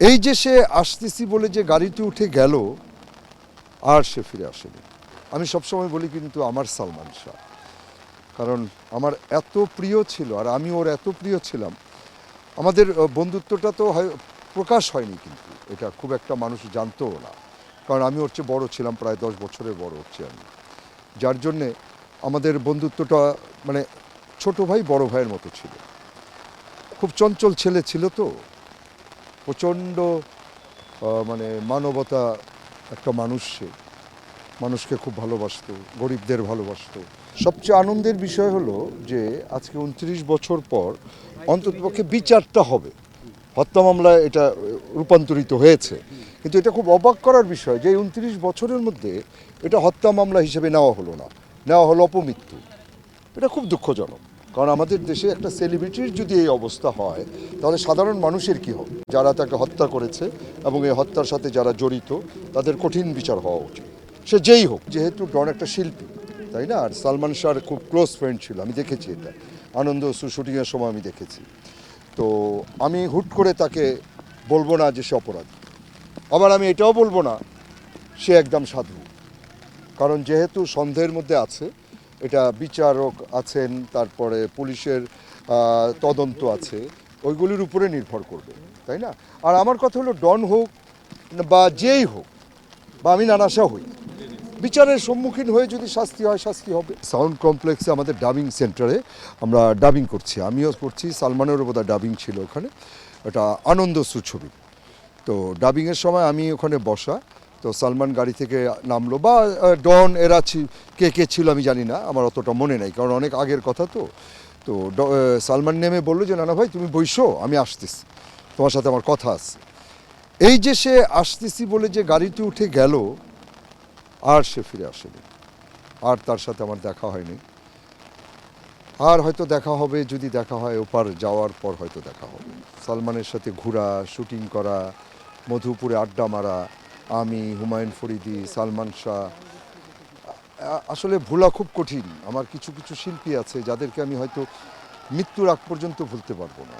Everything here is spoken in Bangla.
এই যে সে আসতেছি বলে যে গাড়িতে উঠে গেল, আর সে ফিরে আসেনি। আমি সবসময় বলি কিন্তু আমার সালমান শাহ, কারণ আমার এত প্রিয় ছিল আর আমি ওর এত প্রিয় ছিলাম। আমাদের বন্ধুত্বটা তো হয়, প্রকাশ হয়নি কিন্তু, এটা খুব একটা মানুষ জানতও না। কারণ আমি ওর চেয়ে বড় ছিলাম, প্রায় দশ বছরের বড় হচ্ছে আমি। যার জন্যে আমাদের বন্ধুত্বটা মানে ছোট ভাই, বড় ভাইয়ের মতো ছিল। খুব চঞ্চল ছেলে ছিল তো প্রচণ্ড মানে মানবতা একটা মানুষ। সে মানুষকে খুব ভালোবাসত, গরিবদের ভালোবাসত। সবচেয়ে আনন্দের বিষয় হলো যে আজকে উনত্রিশ বছর পর অন্ততপক্ষে বিচারটা হবে। হত্যা মামলায় এটা রূপান্তরিত হয়েছে। কিন্তু এটা খুব অবাক করার বিষয় যে উনত্রিশ বছরের মধ্যে এটা হত্যা মামলা হিসেবে নেওয়া হলো না। নেওয়া হলো অপমৃত্যু। এটা খুব দুঃখজনক। কারণ আমাদের দেশে একটা সেলিব্রিটির যদি এই অবস্থা হয়, তাহলে সাধারণ মানুষের কি হবে? যারা তাকে হত্যা করেছে এবং এই হত্যার সাথে যারা জড়িত, তাদের কঠিন বিচার হওয়া উচিত। সে যেই হোক, যেহেতু ডন একটা শিল্পী, তাই না? আর সালমান শাহর খুব ক্লোজ ফ্রেন্ড ছিল, আমি দেখেছি এটা। আনন্দ শুটিংয়ের সময় আমি দেখেছি। তো আমি হুট করে তাকে বলব না যে সে অপরাধী। আবার আমি এটাও বলব না, সে একদম সাধু। কারণ যেহেতু সন্দেহের মধ্যে আছে এটা বিচারক আছেন, তারপরে পুলিশের তদন্ত আছে, ওইগুলির উপরে নির্ভর করবে, তাই না? আর আমার কথা হলো, ডন হোক বা যেই হোক, বা আমি নানাশা হই, বিচারের সম্মুখীন হয়ে যদি শাস্তি হয়, শাস্তি হবে। সাউন্ড কমপ্লেক্সে আমাদের ডাবিং সেন্টারে আমরা ডাবিং করছি, আমিও করছি সালমানেরও বোধহয় ডাবিং ছিল ওখানে এটা আনন্দ সুছবি তো ডাবিংয়ের সময় আমি ওখানে বসা তো সালমান গাড়ি থেকে নামলো বা ডন এরা কে কে ছিল আমি জানি না, আমার অতটা মনে নেই, কারণ অনেক আগের কথা তো। তো সালমান নেমে বলল যে নানা ভাই, তুমি বইসো আমি আসতেছি, তোমার সাথে আমার কথা আছে। এই যে সে আসতেছি বলে যে গাড়িটি উঠে গেল, আর সে ফিরে আসেনি, আর তার সাথে আমার দেখা হয়নি। আর হয়তো দেখা হবে, যদি দেখা হয়, ওপার যাওয়ার পর হয়তো দেখা হবে। সালমানের সাথে ঘোরা, শুটিং করা, মধুপুরে আড্ডা মারা আমি হুমায়ুন ফরিদি, সালমান শাহ। আসলে ভোলা খুব কঠিন। আমার কিছু কিছু শিল্পী আছে যাদেরকে আমি হয়তো মৃত্যুর আগ পর্যন্ত ভুলতে পারব না।